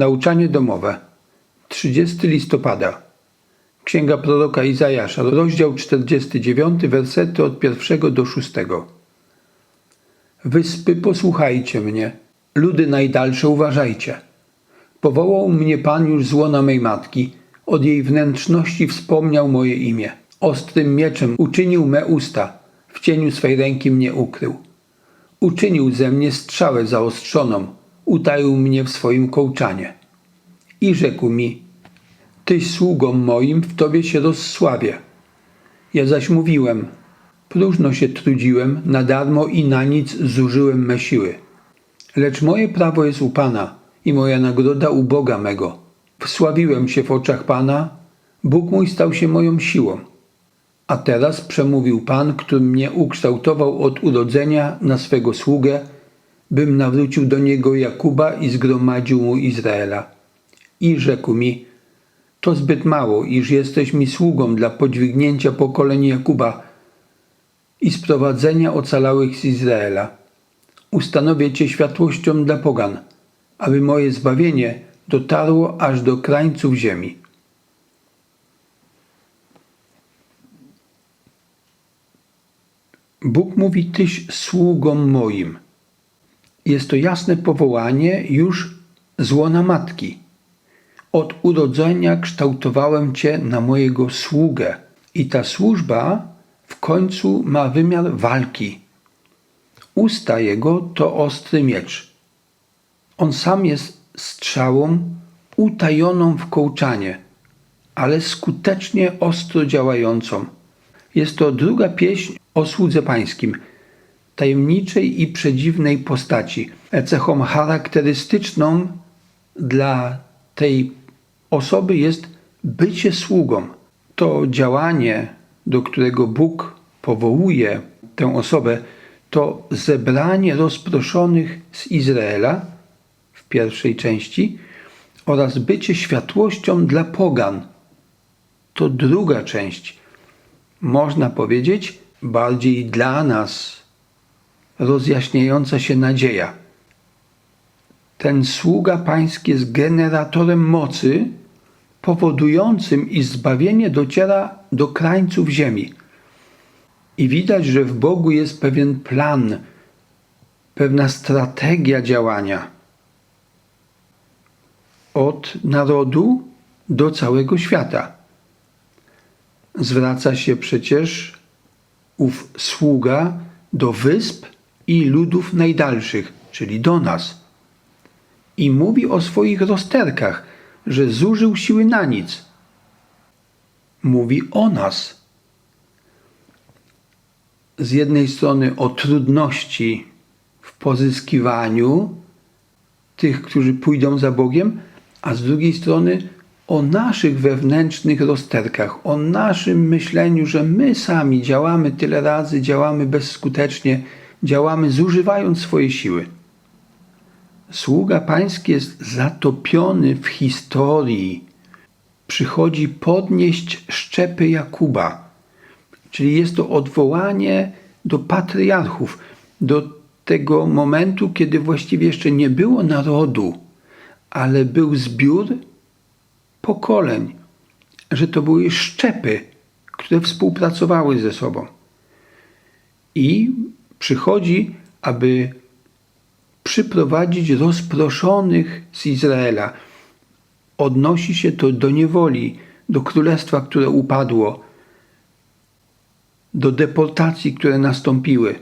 Nauczanie domowe. 30 listopada. Księga proroka Izajasza, rozdział 49, wersety od pierwszego do szóstego. Wyspy, posłuchajcie mnie, ludy najdalsze uważajcie. Powołał mnie Pan już z łona mej matki, od jej wnętrzności wspomniał moje imię. Ostrym mieczem uczynił me usta, w cieniu swej ręki mnie ukrył. Uczynił ze mnie strzałę zaostrzoną, utaił mnie w swoim kołczanie. I rzekł mi, Tyś sługą moim, w Tobie się rozsławię. Ja zaś mówiłem, próżno się trudziłem, na darmo i na nic zużyłem me siły. Lecz moje prawo jest u Pana i moja nagroda u Boga mego. Wsławiłem się w oczach Pana, Bóg mój stał się moją siłą. A teraz przemówił Pan, który mnie ukształtował od urodzenia na swego sługę, bym nawrócił do niego Jakuba i zgromadził mu Izraela. I rzekł mi, to zbyt mało, iż jesteś mi sługą dla podźwignięcia pokoleń Jakuba i sprowadzenia ocalałych z Izraela. Ustanowię Cię światłością dla pogan, aby moje zbawienie dotarło aż do krańców ziemi. Bóg mówi Tyś sługą moim. Jest to jasne powołanie już z łona matki. Od urodzenia kształtowałem Cię na mojego sługę. I ta służba w końcu ma wymiar walki. Usta Jego to ostry miecz. On sam jest strzałą utajoną w kołczanie, ale skutecznie ostro działającą. Jest to druga pieśń o słudze pańskim, tajemniczej i przedziwnej postaci. Cechą charakterystyczną dla tej osoby jest bycie sługą. To działanie, do którego Bóg powołuje tę osobę, to zebranie rozproszonych z Izraela w pierwszej części oraz bycie światłością dla pogan. To druga część. Można powiedzieć, bardziej dla nas rozjaśniająca się nadzieja. Ten sługa pański jest generatorem mocy, powodującym, iż zbawienie dociera do krańców ziemi. I widać, że w Bogu jest pewien plan, pewna strategia działania od narodu do całego świata. Zwraca się przecież ów sługa do wysp i ludów najdalszych, czyli do nas. I mówi o swoich rozterkach, że zużył siły na nic. Mówi o nas. Z jednej strony o trudności w pozyskiwaniu tych, którzy pójdą za Bogiem, a z drugiej strony o naszych wewnętrznych rozterkach, o naszym myśleniu, że my sami działamy tyle razy, działamy bezskutecznie, działamy zużywając swoje siły. Sługa pański jest zatopiony w historii. Przychodzi podnieść szczepy Jakuba, czyli jest to odwołanie do patriarchów, do tego momentu, kiedy właściwie jeszcze nie było narodu, ale był zbiór pokoleń, że to były szczepy, które współpracowały ze sobą. I przychodzi, aby przyprowadzić rozproszonych z Izraela. Odnosi się to do niewoli, do królestwa, które upadło, do deportacji, które nastąpiły.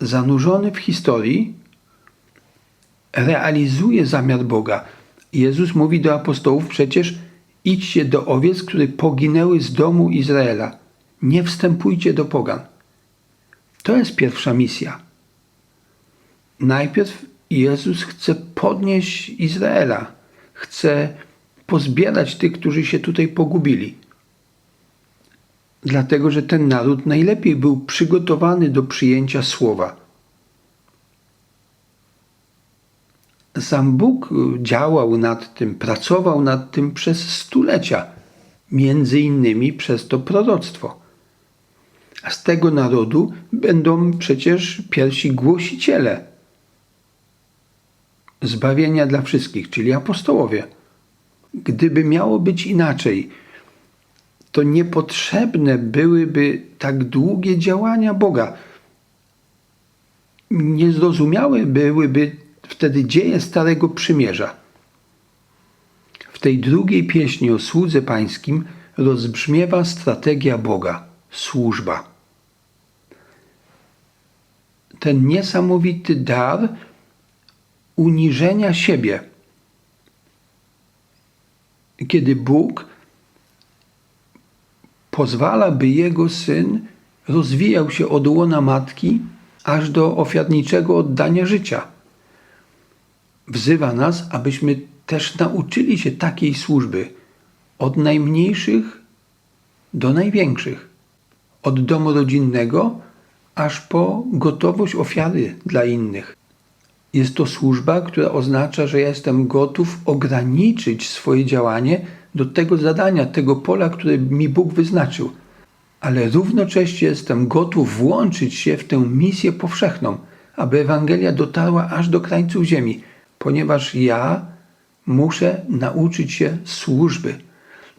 Zanurzony w historii, realizuje zamiar Boga. Jezus mówi do apostołów przecież idźcie do owiec, które poginęły z domu Izraela. Nie wstępujcie do pogan. To jest pierwsza misja. Najpierw Jezus chce podnieść Izraela, chce pozbierać tych, którzy się tutaj pogubili. Dlatego, że ten naród najlepiej był przygotowany do przyjęcia słowa. Sam Bóg działał nad tym, pracował nad tym przez stulecia, między innymi przez to proroctwo. A z tego narodu będą przecież pierwsi głosiciele, zbawienia dla wszystkich, czyli apostołowie. Gdyby miało być inaczej, to niepotrzebne byłyby tak długie działania Boga. Niezrozumiałe byłyby wtedy dzieje Starego Przymierza. W tej drugiej pieśni o słudze pańskim rozbrzmiewa strategia Boga służba. Ten niesamowity dar uniżenia siebie. Kiedy Bóg pozwala, by jego syn rozwijał się od łona matki aż do ofiarniczego oddania życia. Wzywa nas, abyśmy też nauczyli się takiej służby od najmniejszych do największych, od domu rodzinnego aż po gotowość ofiary dla innych. Jest to służba, która oznacza, że ja jestem gotów ograniczyć swoje działanie do tego zadania, tego pola, które mi Bóg wyznaczył, ale równocześnie jestem gotów włączyć się w tę misję powszechną, aby Ewangelia dotarła aż do krańców ziemi, ponieważ ja muszę nauczyć się służby,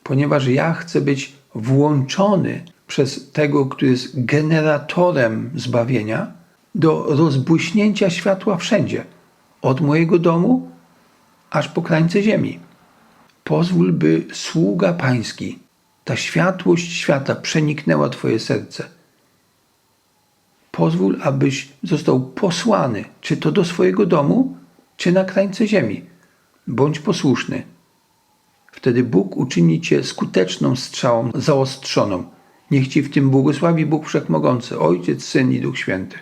ponieważ ja chcę być włączony przez tego, który jest generatorem zbawienia, do rozbłyśnięcia światła wszędzie, od mojego domu aż po krańce ziemi. Pozwól, by sługa Pański, ta światłość świata przeniknęła Twoje serce. Pozwól, abyś został posłany, czy to do swojego domu, czy na krańce ziemi. Bądź posłuszny. Wtedy Bóg uczyni Cię skuteczną strzałą zaostrzoną. Niech Ci w tym błogosławi Bóg Wszechmogący, Ojciec, Syn i Duch Święty.